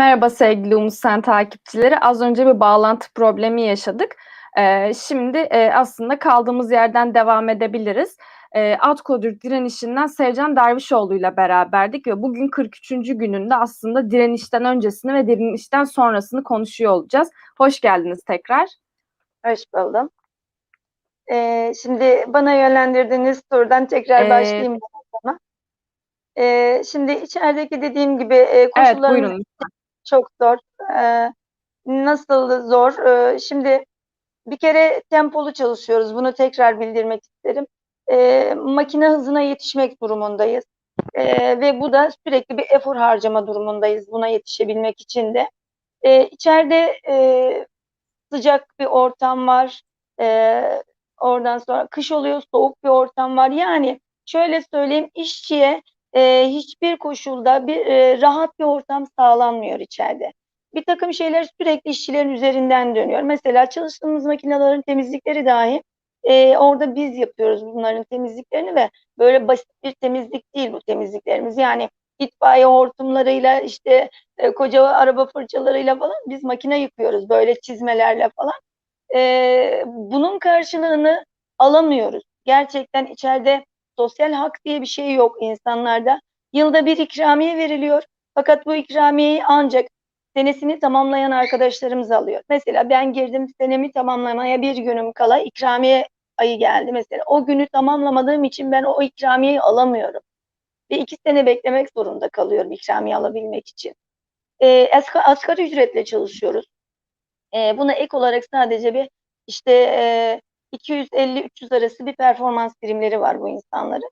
Merhaba sevgili Umut Sen takipçileri. Az önce bir bağlantı problemi yaşadık. Ee, şimdi e, aslında kaldığımız yerden devam edebiliriz. E, Ad Kodur direnişinden Sevcan Dervişoğlu ile beraberdik ve bugün 43. gününde aslında direnişten öncesini ve direnişten sonrasını konuşuyor olacağız. Hoş geldiniz tekrar. Hoş buldum. Ee, şimdi bana yönlendirdiğiniz sorudan tekrar Ee, başlayayım. Ee, şimdi içerideki dediğim gibi e, Evet koşullarımız buyurun. Çok zor. Ee, nasıl zor? Ee, şimdi bir kere tempolu çalışıyoruz. Bunu tekrar bildirmek isterim. Ee, makine hızına yetişmek durumundayız. Ee, ve bu da sürekli bir efor harcama durumundayız buna yetişebilmek için de. Ee, içeride e, sıcak bir ortam var. Ee, oradan sonra kış oluyor, soğuk bir ortam var. Yani şöyle söyleyeyim, işçiye e, hiçbir koşulda bir e, rahat bir ortam sağlanmıyor içeride. Bir takım şeyler sürekli işçilerin üzerinden dönüyor. Mesela çalıştığımız makinelerin temizlikleri dahi e, orada biz yapıyoruz bunların temizliklerini ve böyle basit bir temizlik değil bu temizliklerimiz. Yani itfaiye hortumlarıyla işte e, koca araba fırçalarıyla falan biz makine yıkıyoruz böyle çizmelerle falan. E, bunun karşılığını alamıyoruz. Gerçekten içeride sosyal hak diye bir şey yok insanlarda. Yılda bir ikramiye veriliyor. Fakat bu ikramiyeyi ancak senesini tamamlayan arkadaşlarımız alıyor. Mesela ben girdim senemi tamamlamaya bir günüm kala ikramiye ayı geldi mesela. O günü tamamlamadığım için ben o ikramiyeyi alamıyorum. Ve iki sene beklemek zorunda kalıyorum ikramiye alabilmek için. E, asgari, ücretle çalışıyoruz. E, buna ek olarak sadece bir işte e, 250-300 arası bir performans primleri var bu insanların.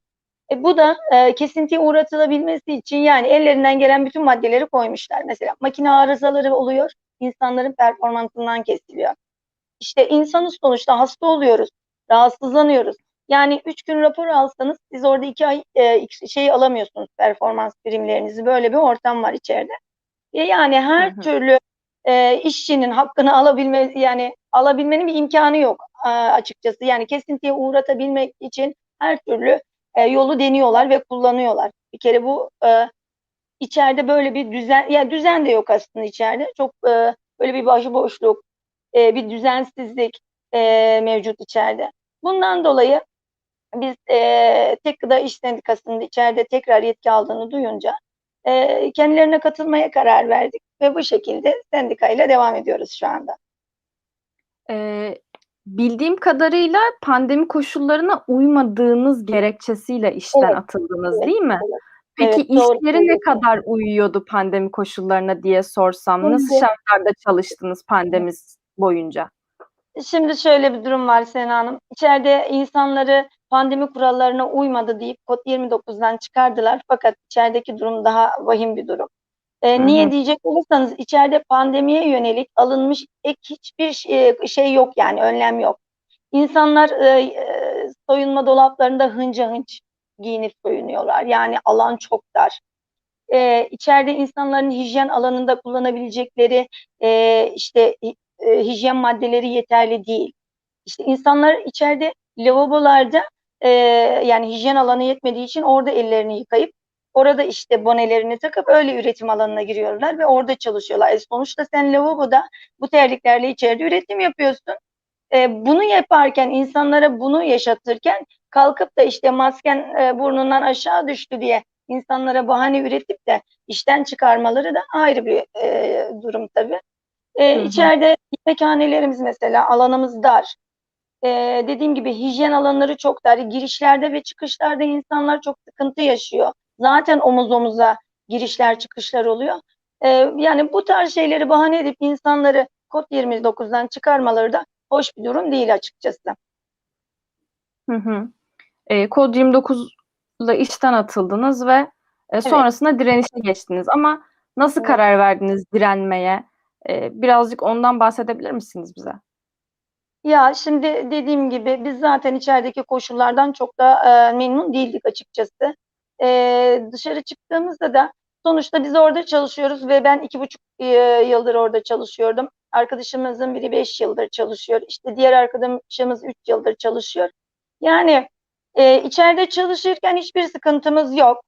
E, bu da e, kesintiye uğratılabilmesi için yani ellerinden gelen bütün maddeleri koymuşlar. Mesela makine arızaları oluyor, insanların performansından kesiliyor. İşte insanız sonuçta hasta oluyoruz, rahatsızlanıyoruz. Yani üç gün rapor alsanız siz orada iki ay e, şeyi alamıyorsunuz performans primlerinizi. Böyle bir ortam var içeride. E, yani her Hı hı. türlü e, işçinin hakkını alabilme yani alabilmenin bir imkanı yok açıkçası. Yani kesintiye uğratabilmek için her türlü e, yolu deniyorlar ve kullanıyorlar. Bir kere bu e, içeride böyle bir düzen ya düzen de yok aslında içeride. Çok e, böyle bir başıboşluk, e, bir düzensizlik e, mevcut içeride. Bundan dolayı biz e, Tek Gıda İş Sendikası'nın içeride tekrar yetki aldığını duyunca e, kendilerine katılmaya karar verdik ve bu şekilde sendikayla devam ediyoruz şu anda. Ee, bildiğim kadarıyla pandemi koşullarına uymadığınız gerekçesiyle işten Evet, atıldınız evet, değil mi? evet. Peki Evet, doğru işleri ne söylüyorsun. kadar uyuyordu pandemi koşullarına diye sorsam? Nasıl Şimdi- şartlarda çalıştınız pandemi boyunca? Şimdi şöyle bir durum var Sena Hanım. İçeride insanları pandemi kurallarına uymadı deyip kod 29'dan çıkardılar. Fakat içerideki durum daha vahim bir durum. Hı niye diyecek olursanız içeride pandemiye yönelik alınmış ek hiçbir şey, şey yok yani önlem yok. İnsanlar e, e, soyunma dolaplarında hınca hınç giyinip soyunuyorlar. Yani alan çok dar. Ee, içeride insanların hijyen alanında kullanabilecekleri e, işte e, hijyen maddeleri yeterli değil. İşte insanlar içeride lavabolarda e, yani hijyen alanı yetmediği için orada ellerini yıkayıp orada işte bonelerini takıp öyle üretim alanına giriyorlar ve orada çalışıyorlar. E sonuçta sen lavaboda bu terliklerle içeride üretim yapıyorsun. E, bunu yaparken insanlara bunu yaşatırken kalkıp da işte masken e, burnundan aşağı düştü diye insanlara bahane üretip de işten çıkarmaları da ayrı bir e, durum tabii. E, Hı hı. içeride yemekhanelerimiz mesela alanımız dar. E, dediğim gibi hijyen alanları çok dar. Girişlerde ve çıkışlarda insanlar çok sıkıntı yaşıyor. Zaten omuz omuza girişler çıkışlar oluyor. E, yani bu tarz şeyleri bahane edip insanları kod 29'dan çıkarmaları da hoş bir durum değil açıkçası. Hı hı. Ee, Kod 29'la işten atıldınız ve e, sonrasında direnişe geçtiniz. Ama nasıl Evet. karar verdiniz direnmeye? Ee, birazcık ondan bahsedebilir misiniz bize? Ya şimdi dediğim gibi biz zaten içerideki koşullardan çok da e, memnun değildik açıkçası. E, dışarı çıktığımızda da sonuçta biz orada çalışıyoruz ve ben iki buçuk e, yıldır orada çalışıyordum. Arkadaşımızın biri beş yıldır çalışıyor. İşte diğer arkadaşımız üç yıldır çalışıyor. Yani e, içeride çalışırken hiçbir sıkıntımız yok.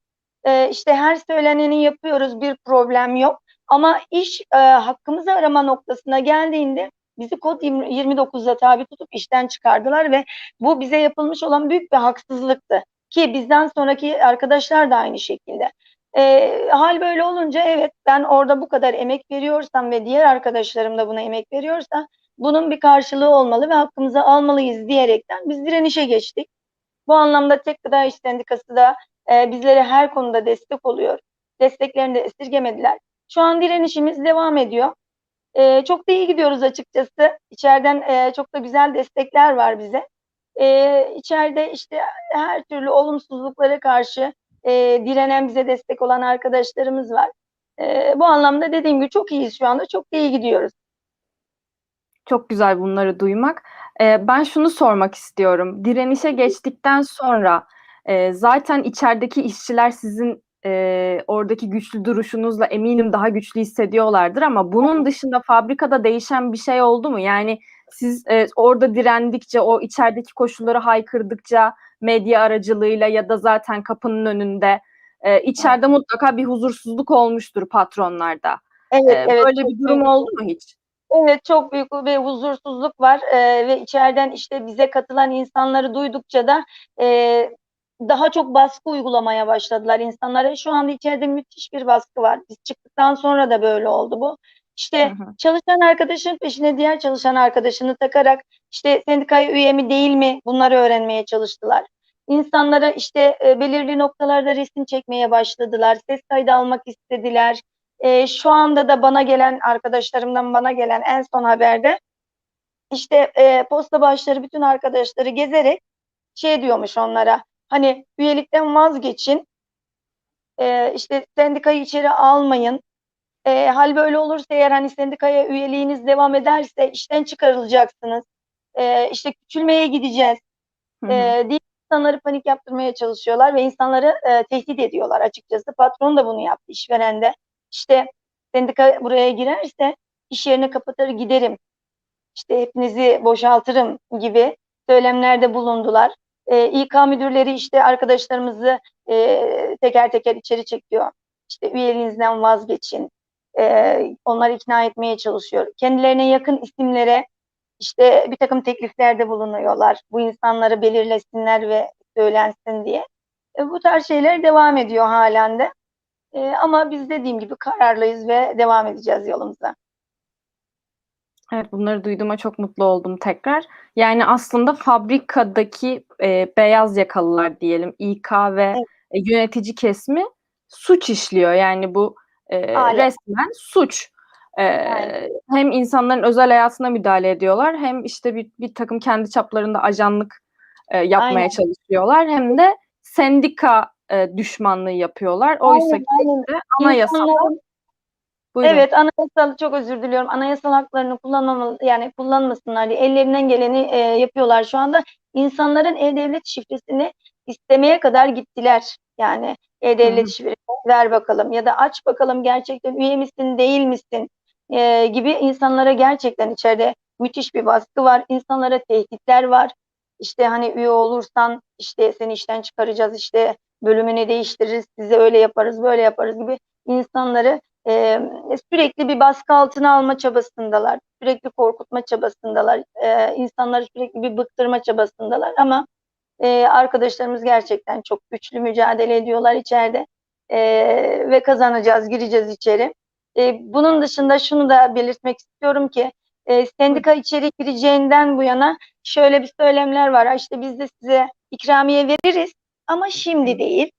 E, işte her söyleneni yapıyoruz, bir problem yok. Ama iş e, hakkımızı arama noktasına geldiğinde bizi kod 20 29'a tabi tutup işten çıkardılar ve bu bize yapılmış olan büyük bir haksızlıktı. Ki bizden sonraki arkadaşlar da aynı şekilde. E, hal böyle olunca evet ben orada bu kadar emek veriyorsam ve diğer arkadaşlarım da buna emek veriyorsa bunun bir karşılığı olmalı ve hakkımızı almalıyız diyerekten biz direnişe geçtik. Bu anlamda Tek Gıda İş Sendikası da e, bizlere her konuda destek oluyor. Desteklerini de esirgemediler. Şu an direnişimiz devam ediyor. E, çok da iyi gidiyoruz açıkçası. İçeriden e, çok da güzel destekler var bize. E, içeride işte her türlü olumsuzluklara karşı e, direnen bize destek olan arkadaşlarımız var. E, bu anlamda dediğim gibi çok iyiyiz şu anda. Çok iyi gidiyoruz. Çok güzel bunları duymak. Ee, ben şunu sormak istiyorum. Direnişe geçtikten sonra e, zaten içerideki işçiler sizin e, oradaki güçlü duruşunuzla eminim daha güçlü hissediyorlardır ama bunun dışında fabrikada değişen bir şey oldu mu? Yani siz e, orada direndikçe, o içerideki koşulları haykırdıkça medya aracılığıyla ya da zaten kapının önünde e, içeride mutlaka bir huzursuzluk olmuştur patronlarda. Evet, E, evet. böyle bir durum oldu mu hiç? Evet çok büyük bir huzursuzluk var Ee, ve içeriden işte bize katılan insanları duydukça da e, daha çok baskı uygulamaya başladılar insanlara. Şu anda içeride müthiş bir baskı var. Biz çıktıktan sonra da böyle oldu bu. İşte Hı hı. çalışan arkadaşın peşine diğer çalışan arkadaşını takarak işte sendikaya üye mi değil mi bunları öğrenmeye çalıştılar. İnsanlara işte e, belirli noktalarda resim çekmeye başladılar. Ses kaydı almak istediler. E, şu anda da bana gelen arkadaşlarımdan bana gelen en son haberde işte e, posta başları bütün arkadaşları gezerek şey diyormuş onlara hani üyelikten vazgeçin e, işte sendikayı içeri almayın e, hal böyle olursa eğer hani sendikaya üyeliğiniz devam ederse işten çıkarılacaksınız e, işte küçülmeye gideceğiz Hı hı. e, diye insanları panik yaptırmaya çalışıyorlar ve insanları e, tehdit ediyorlar açıkçası. Patron da bunu yaptı işveren de. İşte sendika buraya girerse iş yerini kapatır giderim. İşte hepinizi boşaltırım gibi söylemlerde bulundular. E, İK müdürleri işte arkadaşlarımızı e, teker teker içeri çekiyor. İşte üyeliğinizden vazgeçin. E, onları ikna etmeye çalışıyor. Kendilerine yakın isimlere işte bir takım tekliflerde bulunuyorlar. Bu insanları belirlesinler ve söylensin diye. E, bu tarz şeyler devam ediyor halen de. E, ama biz dediğim gibi kararlıyız ve devam edeceğiz yolumuza. Evet, bunları duyduğuma çok mutlu oldum tekrar. Yani aslında fabrikadaki e, beyaz yakalılar diyelim, İK ve Evet. e, yönetici kesimi suç işliyor. Yani bu e, resmen suç. E, Aynen. hem insanların özel hayatına müdahale ediyorlar, hem işte bir, bir takım kendi çaplarında ajanlık e, yapmaya Aynen. çalışıyorlar, hem de sendika e, düşmanlığı yapıyorlar. Oysa ki aynen. de anayasada İnsanların- Buyurun. Evet, anayasal çok özür diliyorum. Anayasal haklarını kullanmamalı yani kullanmasınlar diye ellerinden geleni e, yapıyorlar şu anda. İnsanların e-devlet şifresini istemeye kadar gittiler. Yani e-devlet şifresi ver bakalım ya da aç bakalım gerçekten üye misin değil misin e, gibi insanlara gerçekten içeride müthiş bir baskı var. İnsanlara tehditler var. İşte hani üye olursan işte seni işten çıkaracağız işte bölümünü değiştiririz size öyle yaparız böyle yaparız gibi insanları e, sürekli bir baskı altına alma çabasındalar. Sürekli korkutma çabasındalar. E, insanları sürekli bir bıktırma çabasındalar ama e, arkadaşlarımız gerçekten çok güçlü mücadele ediyorlar içeride. E, ve kazanacağız, gireceğiz içeri. E, bunun dışında şunu da belirtmek istiyorum ki e, sendika içeri gireceğinden bu yana şöyle bir söylemler var. "Ha İşte biz de size ikramiye veririz ama şimdi değil.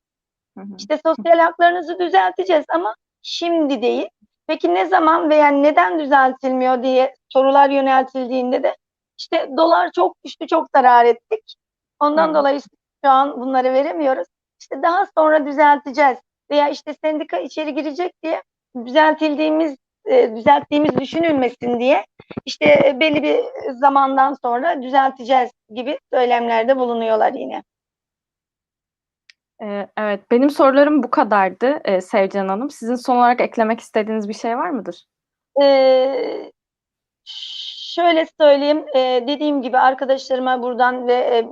İşte sosyal haklarınızı düzelteceğiz ama şimdi değil. Peki ne zaman veya neden düzeltilmiyor diye sorular yöneltildiğinde de işte dolar çok düştü, çok zarar ettik. Ondan Hı. dolayı şu an bunları veremiyoruz. İşte daha sonra düzelteceğiz veya işte sendika içeri girecek diye düzeltildiğimiz e, düzelttiğimiz düşünülmesin diye işte belli bir zamandan sonra düzelteceğiz gibi söylemlerde bulunuyorlar yine. Ee, Evet, benim sorularım bu kadardı e, Sevcan Hanım. Sizin son olarak eklemek istediğiniz bir şey var mıdır? Ee, şöyle söyleyeyim, e, dediğim gibi arkadaşlarıma buradan ve e,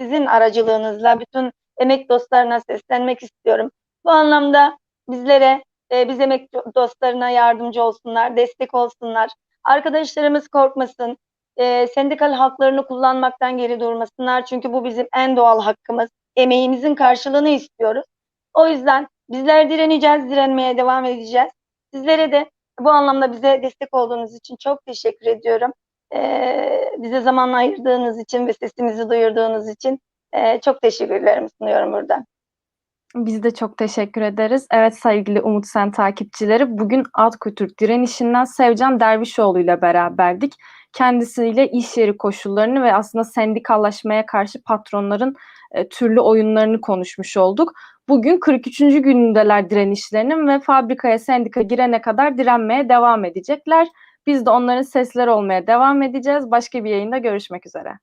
sizin aracılığınızla bütün emek dostlarına seslenmek istiyorum. Bu anlamda bizlere e, biz emek dostlarına yardımcı olsunlar, destek olsunlar. Arkadaşlarımız korkmasın, e, sendikal haklarını kullanmaktan geri durmasınlar. Çünkü bu bizim en doğal hakkımız. Emeğimizin karşılığını istiyoruz. O yüzden bizler direneceğiz, direnmeye devam edeceğiz. Sizlere de bu anlamda bize destek olduğunuz için çok teşekkür ediyorum. Ee, bize zaman ayırdığınız için ve sesimizi duyurduğunuz için e, çok teşekkürlerimi sunuyorum buradan. Biz de çok teşekkür ederiz. Evet sevgili Umut Sen takipçileri bugün Alt Kültür direnişinden Sevcan Dervişoğlu ile beraberdik. Kendisiyle iş yeri koşullarını ve aslında sendikallaşmaya karşı patronların e, türlü oyunlarını konuşmuş olduk. Bugün 43. günündeler direnişlerinin ve fabrikaya sendika girene kadar direnmeye devam edecekler. Biz de onların sesleri olmaya devam edeceğiz. Başka bir yayında görüşmek üzere.